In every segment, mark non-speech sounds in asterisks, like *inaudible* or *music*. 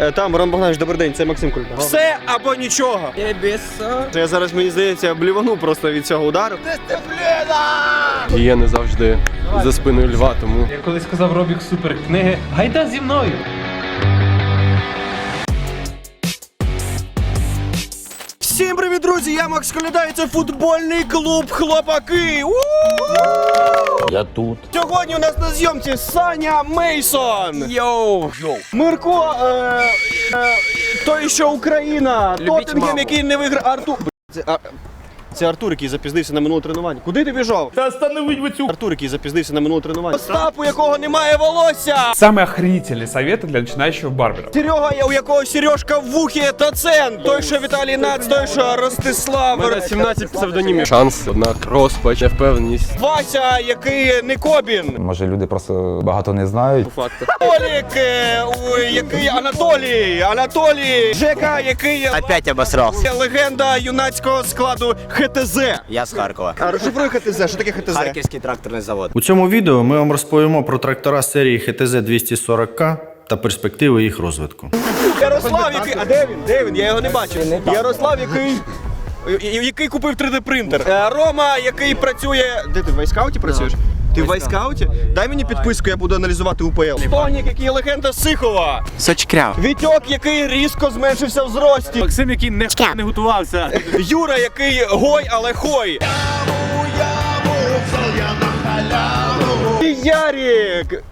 Е, Там, Роман Богданович, добрий день, це Максим Кулька. Все або нічого. Я Я зараз, мені здається, блівану просто від цього удару. І я не завжди за спиною льва, тому Я колись сказав Робік супер книги. Гайда зі мною. Друзі! Я Макс Коляда, і це футбольний клуб Хлопаки. У-у-у! Я тут. Сьогодні у нас на зйомці Саня Мейсон. Йоу! Мирко, е, е, той, що Україна, Тоттенгем, який не виграв. Артур. Це, а, це Артур, який запізнився на минуле тренування. Куди ти пішов? Та остановить ви цю. Артур, який запізнився на минуле тренування. Остап, у якого немає волосся. Самые охренительные советы для начинающего барбера. Серега, у якого Сережка в вухі, Тоцен. Той, що Віталій Нац, той, що Ростислав. У мене 17 псевдонімів. Шанс, однак, розпач, невпевненість. Вася, який не Кобін. Може, люди просто багато не знають. По факту. Толік, е, ой, який Анатолій, Анатолій, Жека, який Опять обосрался. легенда юнацького складу ХТЗ. Я з Харкова. А розшифруй ХТЗ, що таке ХТЗ? Харківський тракторний завод. У цьому відео ми вам розповімо про трактора серії ХТЗ 240К та перспективи їх розвитку. Ярослав, який. А де він? Де він? Я його не бачив. Ярослав, який. Який купив 3D принтер. Е, Рома, який працює. Де ти в вайскауті працюєш? Ти в вайскауті? Дай мені підписку, я буду аналізувати УПЛ. Стонік, який легенда Сихова. Сочкряв. Вітьок, який різко зменшився в зрості. Максим, який не, не готувався. Юра, який гой, але хой. І Ярік.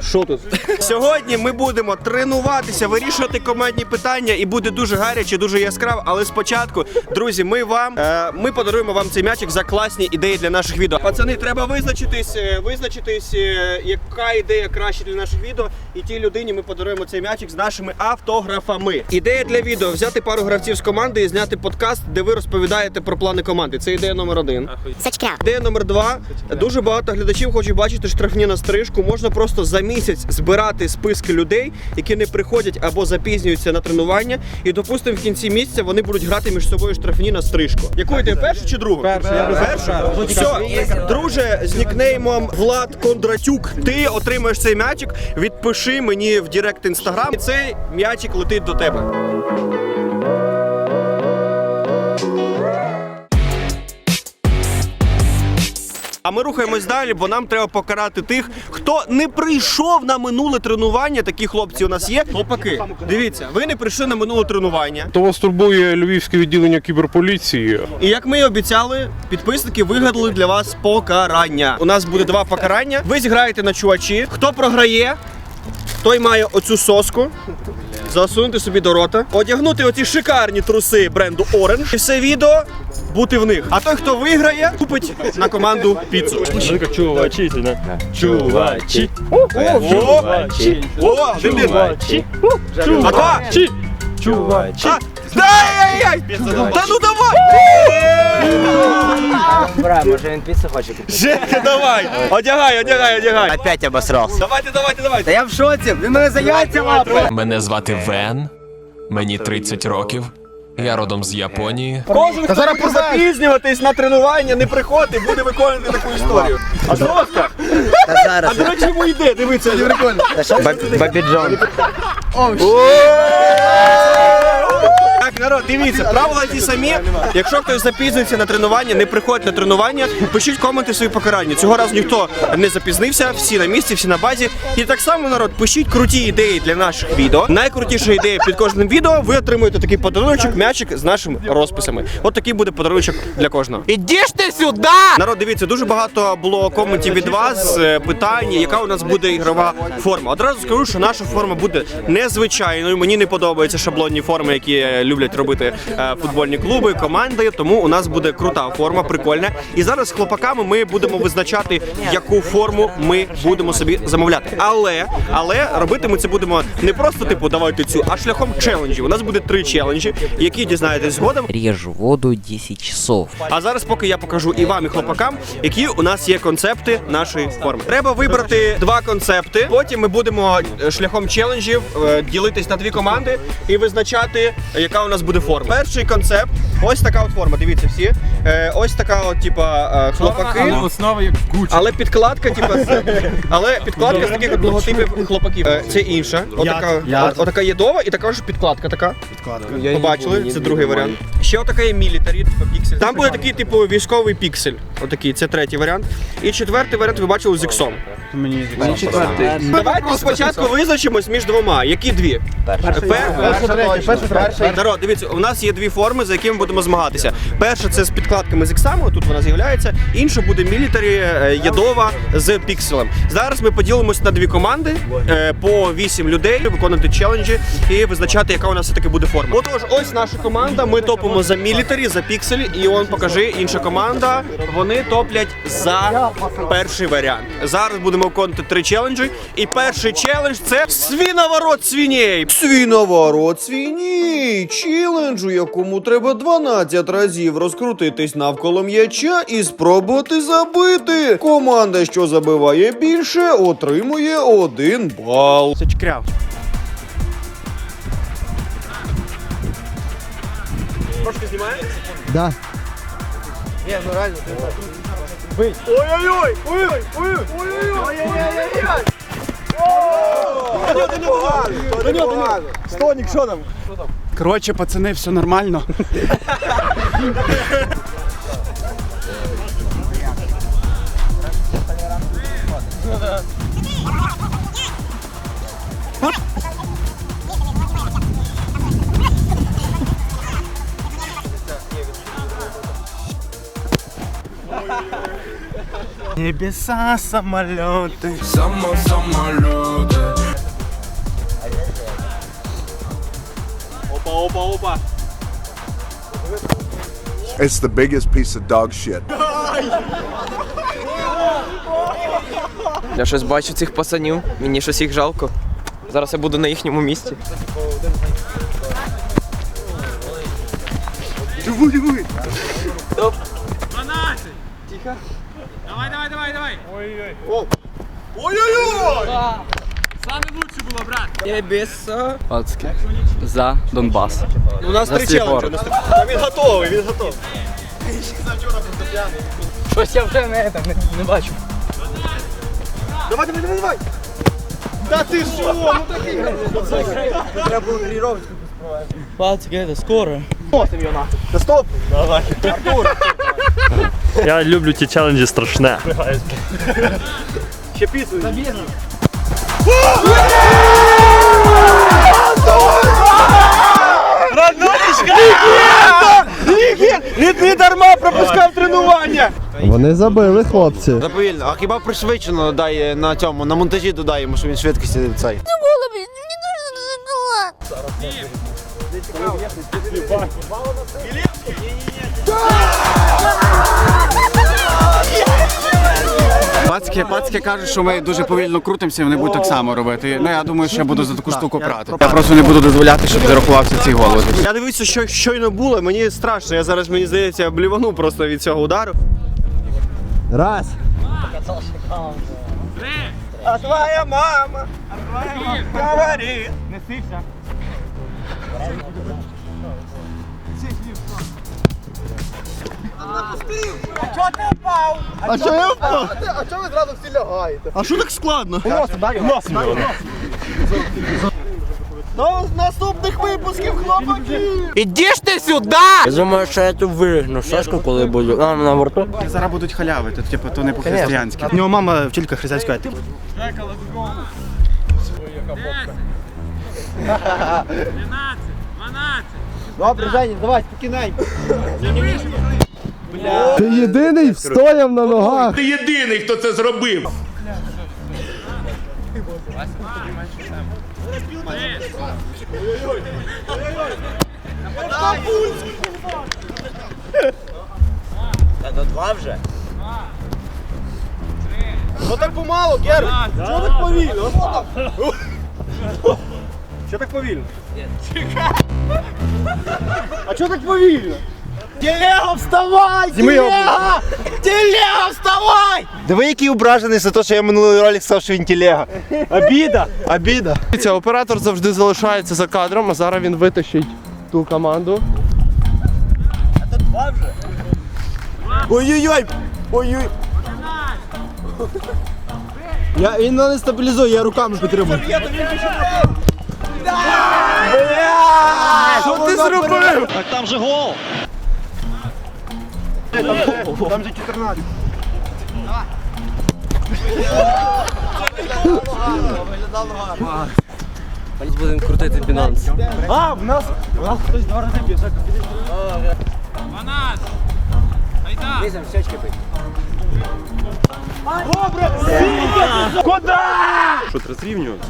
Що тут? Сьогодні ми будемо тренуватися, вирішувати командні питання, і буде дуже гаряче, дуже яскраво. Але спочатку, друзі, ми вам е, ми подаруємо вам цей м'ячик за класні ідеї для наших відео. Пацани, треба визначитись, е, визначитись, е, яка ідея краще для наших відео. І тій людині ми подаруємо цей м'ячик з нашими автографами. Ідея для відео взяти пару гравців з команди і зняти подкаст, де ви розповідаєте про плани команди. Це ідея номер один. Ідея номер два. Дуже багато глядачів хочуть бачити штрафні на стрижку. Можна просто за місяць збирати списки людей, які не приходять або запізнюються на тренування. І допустимо, в кінці місяця вони будуть грати між собою штрафні на стрижку. Яку йде першу чи другу? Першу. Першу? Все, друже, з нікнеймом Влад Кондратюк. Ти отримаєш цей м'ячик. Відпиши мені в Директ інстаграм. І цей м'ячик летить до тебе. А ми рухаємось далі, бо нам треба покарати тих, хто не прийшов на минуле тренування. Такі хлопці у нас є. Хлопаки, дивіться, ви не прийшли на минуле тренування. То вас турбує львівське відділення кіберполіції. І як ми і обіцяли, підписники вигадали для вас покарання. У нас буде два покарання. Ви зіграєте на чувачі. Хто програє, той має оцю соску. Засунути собі до рота, одягнути оці шикарні труси бренду Orange і все відео бути в них. А той, хто виграє, купить на команду піцу. Чувачі, чувачі. Чувачі! О, чувачі! Чувачі. Дай-яй-яй! Та ну давай! Бра, може він піцу хоче купити? Женька, давай! Одягай, одягай, одягай! Опять обосрался. Давайте, давайте, давайте! Та я в шоці, він мене за яйця лапає. Мене звати Вен, мені 30 років. Я родом з Японії. Кожен, хто буде запізнюватись на тренування, не приходить, буде виконувати таку історію. А жорстко! Та А до речі, йому йде, дивіться, не прикольно. Бабіджон. Так, народ, дивіться, правила ті самі. Якщо хтось запізнюється на тренування, не приходить на тренування, пишіть коменти свої покарання. Цього разу ніхто не запізнився, всі на місці, всі на базі. І так само, народ, пишіть круті ідеї для наших відео. Найкрутіша ідея під кожним відео. Ви отримуєте такий подарунок, м'ячик з нашими розписами. От такий буде подарунок для кожного. Іди ж ти сюди! Народ, дивіться, дуже багато було коментів від вас, е, питань, яка у нас буде ігрова форма. Одразу скажу, що наша форма буде незвичайною. Мені не подобаються шаблонні форми, які е, люблять робити е, футбольні клуби, команди. Тому у нас буде крута форма, прикольна. І зараз з хлопаками ми будемо визначати, яку форму ми будемо собі замовляти. Але але робити ми це будемо не просто типу давайте цю, а шляхом челенджів. У нас буде три челенджі, які дізнаєтесь згодом. Режу воду 10 часов. А зараз, поки я покажу і вам, і хлопакам, які у нас є концепти нашої форми. Треба вибрати два концепти. Потім ми будемо е, шляхом челенджів е, ділитись на дві команди і визначати, яка у нас буде форма. Перший концепт Ось така от форма, дивіться всі. Е, ось така от, типа, е, хлопаки. основа як в Але підкладка, типа, з, але підкладка з таких от логотипів хлопаків. Е, Це інша. Отака, Яд. от- отака єдова і така ж підкладка така. Побачили, це другий варіант. Ще отака є мілітарі, типу піксель. Там буде такий, типу, військовий піксель. Отакий, це третій варіант. І четвертий варіант ви бачили з іксом. Мені Давайте спочатку визначимось між двома. Які дві? Перша, Народ, дивіться, у нас є дві форми, за якими будемо змагатися. Перша це з підкладками з іксами, тут вона з'являється. Інша буде мілітарі е, ядова з пікселем. Зараз ми поділимось на дві команди е, по вісім людей, виконувати челенджі і визначати, яка у нас все-таки буде форма. Отож, ось наша команда. Ми топимо за мілітарі, за пікселі. І он покажи, інша команда. Вони топлять за перший варіант. Зараз будемо виконувати три челенджі. І перший челендж це свіноворот свіней. Свіноворот свіней. Челендж, у якому треба 12 разів розкрутитись навколо м'яча і спробувати забити. Команда, що забиває більше, отримує один бал. Це. Трошки знімає? Да. Ні, ну реально, Бить. Ой-ой-ой! Ой-ой! Ой-ой! Ой-ой-ой! Стонік, що там? Коротше, пацани, все нормально. *laughs* Небеса, самоліти. Опа, опа, опа. It's the biggest piece of dog shit. Я щось бачу цих пацанів, мені щось їх жалко. Зараз я буду на їхньому місці. Давай, давай, давай, давай. Пацки. За Донбас. У нас три челенджі. у нас три- Та Він готовий, він готовий. Щось я вже не, не, не бачу. Давай, давай, давай, давай. Та ти що? Ну такий. Треба було тренировочку Пацки, це скоро. Носим його нахуй. Та стоп. Давай. Артур. Я люблю ті челенджі страшне. Ще. Він не дарма пропускав тренування. Вони забили хлопці. Заповільно, а хіба пришвидшено дай на цьому, на монтажі додай йому, що він швидкості цей. Пацки, пацки кажуть, що ми дуже повільно крутимося, вони будуть так само робити. Ну я думаю, що я буду за таку штуку брати. Я просто не буду дозволяти, щоб зарахувався цей гол. Я дивився, що щойно було, мені страшно. Я зараз, мені здається, блівану просто від цього удару. Раз. А твоя мама, а твоя мама говорит. А що я впав? А чого ви зразу всі лягаєте? А що так складно? До наступних випусків, хлопаки! Ідиш ти сюди! Я думаю, що я тут вирігну шашку, коли буду. А, на борту. Зараз будуть халяви, то типу то не по-християнськи. У нього мама вчителька християнської етики. Добре, Женя, давай, спокійненько. Ти єдиний встояв на ногах. Ти єдиний, хто це зробив. Ну так помало, Гер. Чого так повільно? Що так повільно? А чого так повільно? Телега, вставай! Телега! Телега, вставай! Диви, який ображений за те, що я минулий ролик сказав, що він телега. Обіда! Обіда. Дивіться, оператор завжди залишається за кадром, а зараз він витащить ту команду. Ой-ой-ой! Ой-ой! Я, він мене стабілізує, я руками підтримую. Що ти зробив? Так там же гол! Там же 14. Будемо крутити бінанс. А, в нас, в нас хтось два рази більше. Що три треба зрівнювати?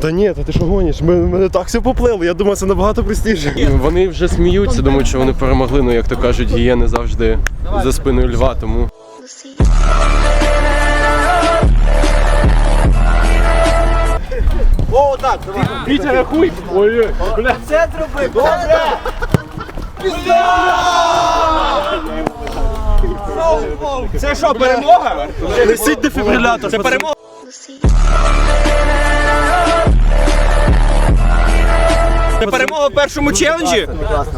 Та ні, та ти що гониш? Ми, мене так все поплило, я думаю, це набагато простіше. Ну, Вони вже сміються, думають, що вони перемогли, ну як то кажуть, гієни завжди за спиною льва, тому. О, так, давай. Вітя, рахуй! Ой-ой, бля. Це зробив, добре! Це що, перемога? Несіть дефібрилятор. Це перемога. Це перемога в першому челенджі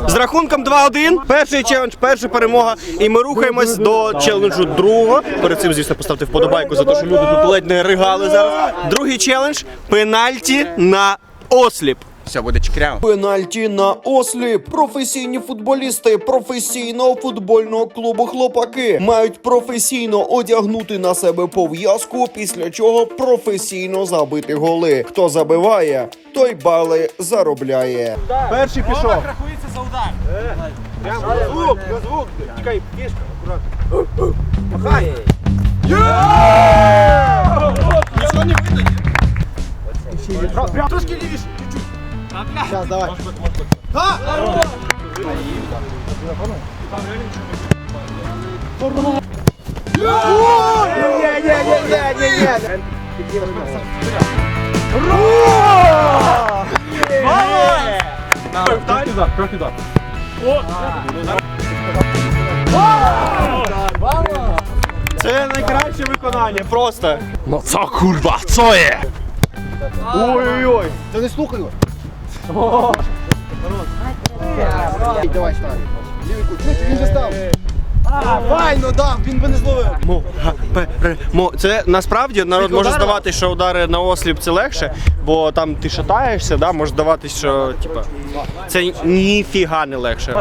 з рахунком 2-1. Перший челендж, перша перемога. І ми рухаємось до челенджу другого. Перед цим, звісно, поставте вподобайку за те, що люди тут ледь не ригали зараз. Другий челендж пенальті на осліп. Все буде чекряво. Пенальті на осліп. Професійні футболісти професійного футбольного клубу хлопаки мають професійно одягнути на себе пов'язку, після чого професійно забити голи. Хто забиває, той бали заробляє. Перший пішов. рахується за удар. Прямо звук, на звук. Чекай, кішка, акуратно. Махай. Нічого не видно. Трошки лівіше. Сейчас, давай. Да! Це найкраще виконання, просто. Ну це курва, це є? Ой-ой-ой. Та не слухай його. Давай, ставай. Лівий кут. Він же став. Файно дав, він би не зловив. Мо, га, пе, ре, мо. Це насправді народ може здавати, що удари на осліп це легше, бо там ти шатаєшся, да, може здаватись, що типа, це ніфіга не легше.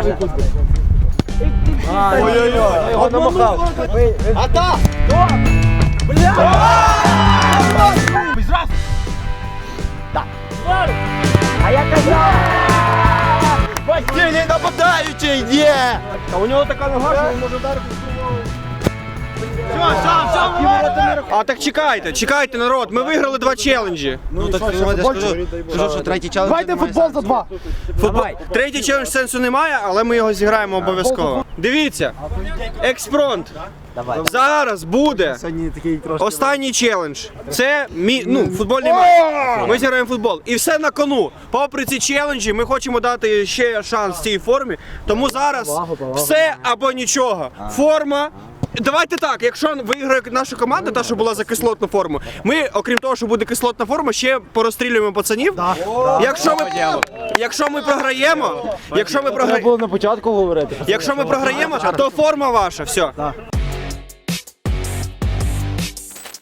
Ой-ой-ой, його намахав. А я Ті, не нападаючий, є! А у нього така нога, що він може вдарити а так чекайте, чекайте, народ. Ми виграли два челенджі. Ну так я скажу, що, що третій челендж. Давайте футбол за два. Футбол. Третій челендж сенсу немає, але ми його зіграємо обов'язково. Дивіться, експронт. Зараз буде останній челендж. Це мій ну, футбольний матч. Ми зіграємо футбол. І все на кону. Попри ці челенджі, ми хочемо дати ще шанс цій формі. Тому зараз все або нічого. Форма. Давайте так, якщо виграє наша команда, та що була за кислотну форму, ми, окрім того, що буде кислотна форма, ще порозстрілюємо пацанів. Якщо ми, якщо ми програємо, якщо ми програємо, на початку говорити. якщо ми програємо, то форма ваша, все.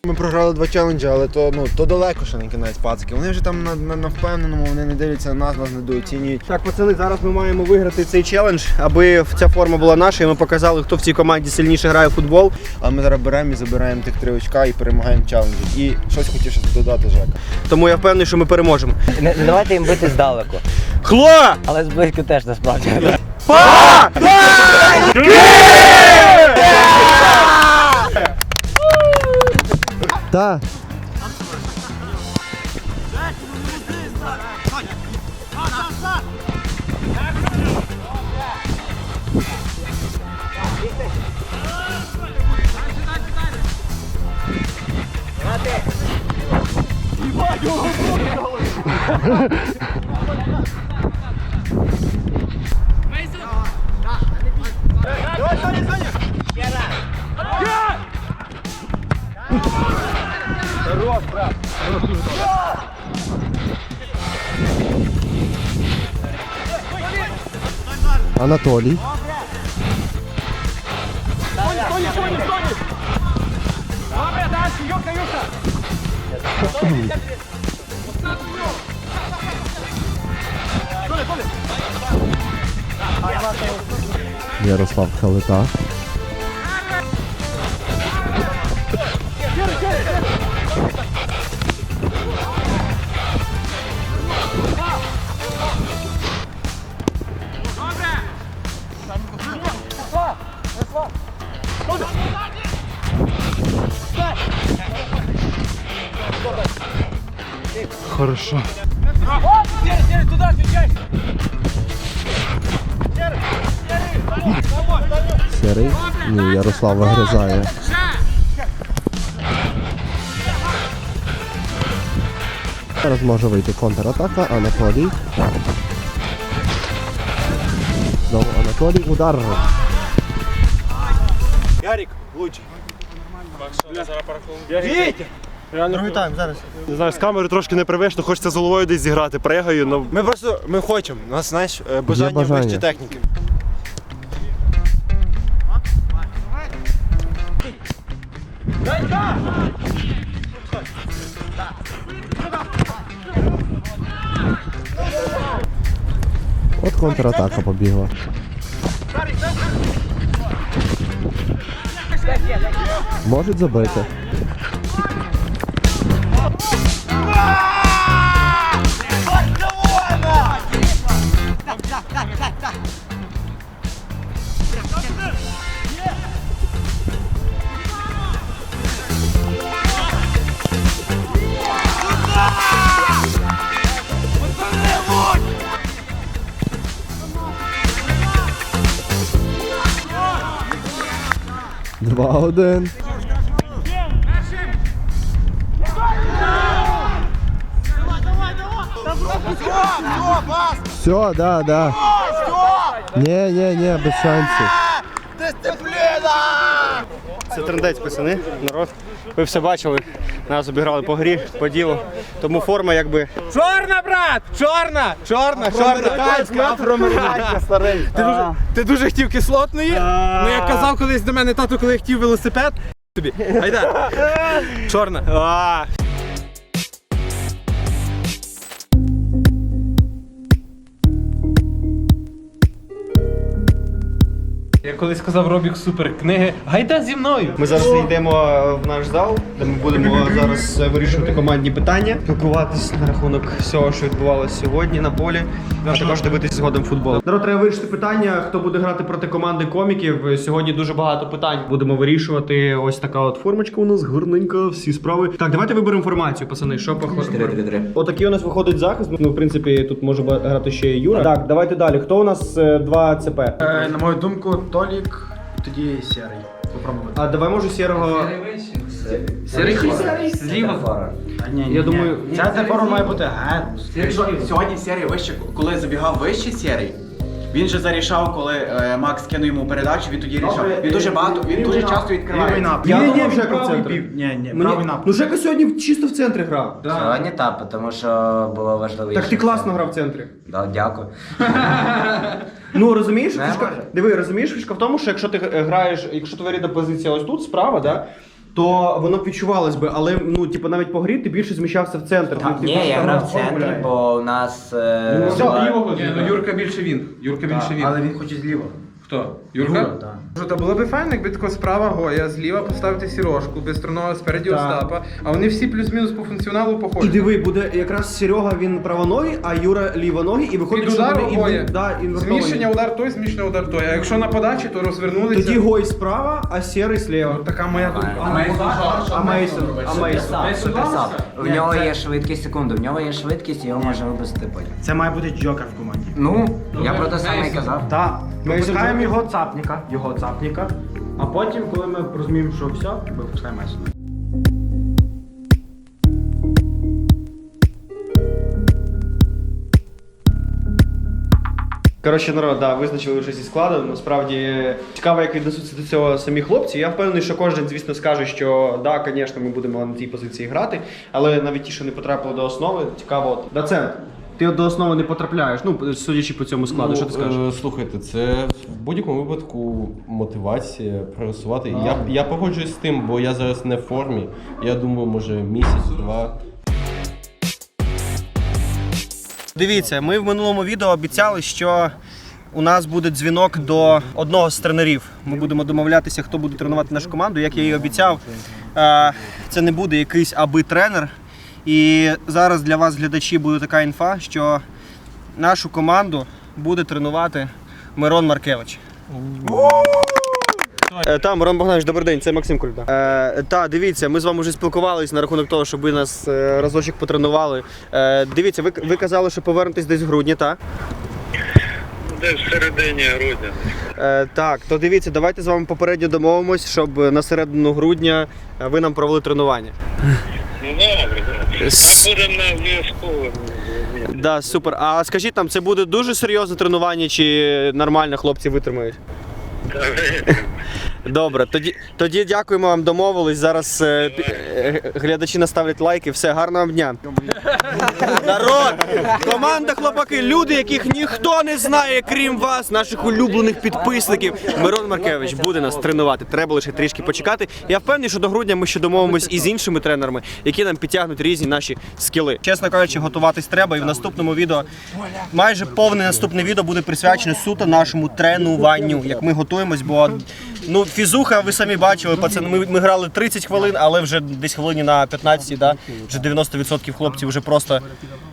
Ми програли два челенджі, але то ну то далеко ще не кінець пацики. Вони вже там на, на, на впевненому, вони не дивляться на нас, нас не дооцінюють. Так, пацани, зараз ми маємо виграти цей челендж, аби ця форма була наша, і ми показали, хто в цій команді сильніше грає в футбол. А ми зараз беремо і забираємо тих три очка і перемагаємо челенджі. І щось хотів ще додати Жека. Тому я впевнений, що ми переможемо. Не, не давайте їм бити здалеку. Хло! Але зблизько теж насправді. Так. Давай, Соня, Соня! Первый! Хорош, брат. Хорош, дуже добре. Анатолій. Тоні, Тоні, Тоні! Добре, далі, юбка, юбка! Ярослав Халита. Хорошо. Серий. Ні, Ярослав вигризає. Зараз може вийти контратака, Анатолій. Знову Анатолій, удар. Ярік, лучше. Другий тайм зараз. Не знаю, з камери трошки не непривично, хочеться з головою десь зіграти. Пригаю, ну Ми просто ми хочемо. У нас, знаєш, е, бажання, бажання. вищі техніки. от контратака побігла. Можуть забити. Два-один. Все, да, да. Не, не, не, без шансів. Це трендець, пацани, народ. Ви все бачили. Нас обіграли по грі, по ділу. Тому форма якби. Чорна, брат! Чорна! Чорна, чорна! Афроамериканська, старий. Ти дуже, Ти дуже хотів кислотної? Ну як казав колись до мене тато, коли хотів велосипед. Тобі. Айда. *laughs* Чорна. Я колись сказав Робік супер книги. Гайда зі мною. Ми зараз йдемо в наш зал, де ми будемо зараз е, вирішувати командні питання, спілкуватись на рахунок всього, що відбувалося сьогодні на полі, а також дивитися згодом футбол. Народ, треба вирішити питання, хто буде грати проти команди коміків. Сьогодні дуже багато питань будемо вирішувати. Ось така от формочка у нас гарненька, всі справи. Так, давайте виберемо інформацію, пацани. Що походимо? Отакий у нас виходить захист. Ну, в принципі, тут може грати ще Юра. Так, давайте далі. Хто у нас е, два ЦП? На мою думку, Толік, тоді Серий. Попробувати. А давай може сірого. Серий зліва. Я думаю, Ця форма має бути ге. Якщо сьогодні серія вище, коли забігав вище серій, він же зарішав, коли е, Макс кинув йому передачу, він тоді рішав. Він дуже багато, він дуже часто відкриває. Я думав, Жека в центрі. Ні, ні, Мені... Ну Жека сьогодні чисто в центрі грав. Сьогодні так, тому що було важливо. Так ти класно грав в центрі. Да, дякую. *laughs* Ну розумієш, Не фішка, може. диви, розумієш, фішка в тому, що якщо ти е, граєш, якщо твоя рідна позиція ось тут справа, да, то воно б відчувалось би, але ну, типу, навіть по грі ти більше зміщався в центр. Так, Ти- ти ні, я грав в центрі, бо у нас. е, була- Ні, ну Юрка більше він. Юрка більше він. Але він хоче зліва. Хто? Юрка? Що то було б файно, якби тако справа Гоя, зліва поставити сірожку, бистронога спереді Остапа, а вони всі плюс-мінус по функціоналу І похожі. диви, буде якраз Серега він правоногий, а Юра лівоногий, і виходить, Під що удар вони обоє. і, да, інвертовані. Зміщення удар той, зміщення удар той. А якщо на подачі, то розвернулися. Тоді Гой справа, а Серий слева. Така моя думка. А Мейсон, а Мейсон. Суперсап. В нього є швидкість секунду, в нього є швидкість, його можна випустити потім. Це має бути Джокер в команді. Ну, я про те саме і казав. Так, Мейсон Його цапника, його цапника, а потім, коли ми розуміємо, що все, випускаємо Мейсона. Коротше, народ, да, визначили вже зі складом. Насправді цікаво, як віднесуться до цього самі хлопці. Я впевнений, що кожен, звісно, скаже, що да, звісно, ми будемо на цій позиції грати, але навіть ті, що не потрапили до основи, цікаво. Доцент, Ти до основи не потрапляєш. Ну, судячи по цьому складу, що ти скажеш? е, Слухайте, це в будь-якому випадку мотивація прогресувати. Я, я погоджуюсь з тим, бо я зараз не в формі. Я думаю, може місяць-два. Дивіться, ми в минулому відео обіцяли, що у нас буде дзвінок до одного з тренерів. Ми будемо домовлятися, хто буде тренувати нашу команду. Як я і обіцяв, е, це не буде якийсь аби тренер. І зараз для вас, глядачі, буде така інфа, що нашу команду буде тренувати Мирон Маркевич. Е, Та, Мирон Богданович, добрий день, це Максим Кульда. Е, та, дивіться, ми з вами вже спілкувалися на рахунок того, щоб ви нас е, разочок потренували. Е, дивіться, ви, ви казали, що повернетесь десь в грудні, так? Десь в середині грудня. Е, так, то дивіться, давайте з вами попередньо домовимось, щоб на середину грудня ви нам провели тренування. Ну добре, Будемо на обов'язково. Да, супер. А скажіть там, це буде дуже серйозне тренування чи нормально хлопці витримають? *laughs* Добре, тоді, тоді дякуємо вам, домовились. Зараз е, е, глядачі наставлять лайки. Все, гарного дня. Народ! Команда хлопаки, люди, яких ніхто не знає, крім вас, наших улюблених підписників. Мирон Маркевич буде нас тренувати. Треба лише трішки почекати. Я впевнений, що до грудня ми ще домовимось із іншими тренерами, які нам підтягнуть різні наші скіли. Чесно кажучи, готуватись треба. І в наступному відео майже повне наступне відео буде присвячене суто нашому тренуванню. Як ми готуємось, бо ну фізуха, ви самі бачили, пацани. Ми, ми грали 30 хвилин, але вже десь хвилині на 15, да? вже 90% хлопців вже просто.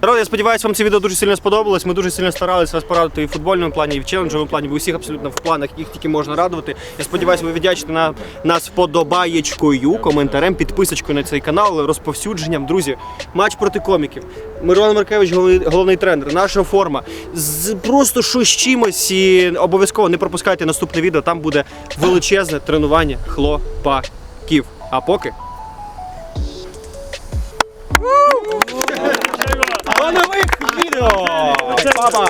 Народ, я сподіваюся, вам це відео дуже сильно сподобалось. Ми дуже сильно старалися вас порадити і в футбольному плані, і в челенджовому плані. Ви усіх абсолютно в планах, їх тільки можна радувати. Я сподіваюся, ви віддячите на нас вподобаєчкою, коментарем, підписочкою на цей канал, розповсюдженням. Друзі, матч проти коміків. Мирон Маркевич, головний, головний тренер, наша форма. З, просто з чимось і обов'язково не пропускайте наступне відео. Там буде величезне тренування хлопаків. А поки. До нових відео! Па-па!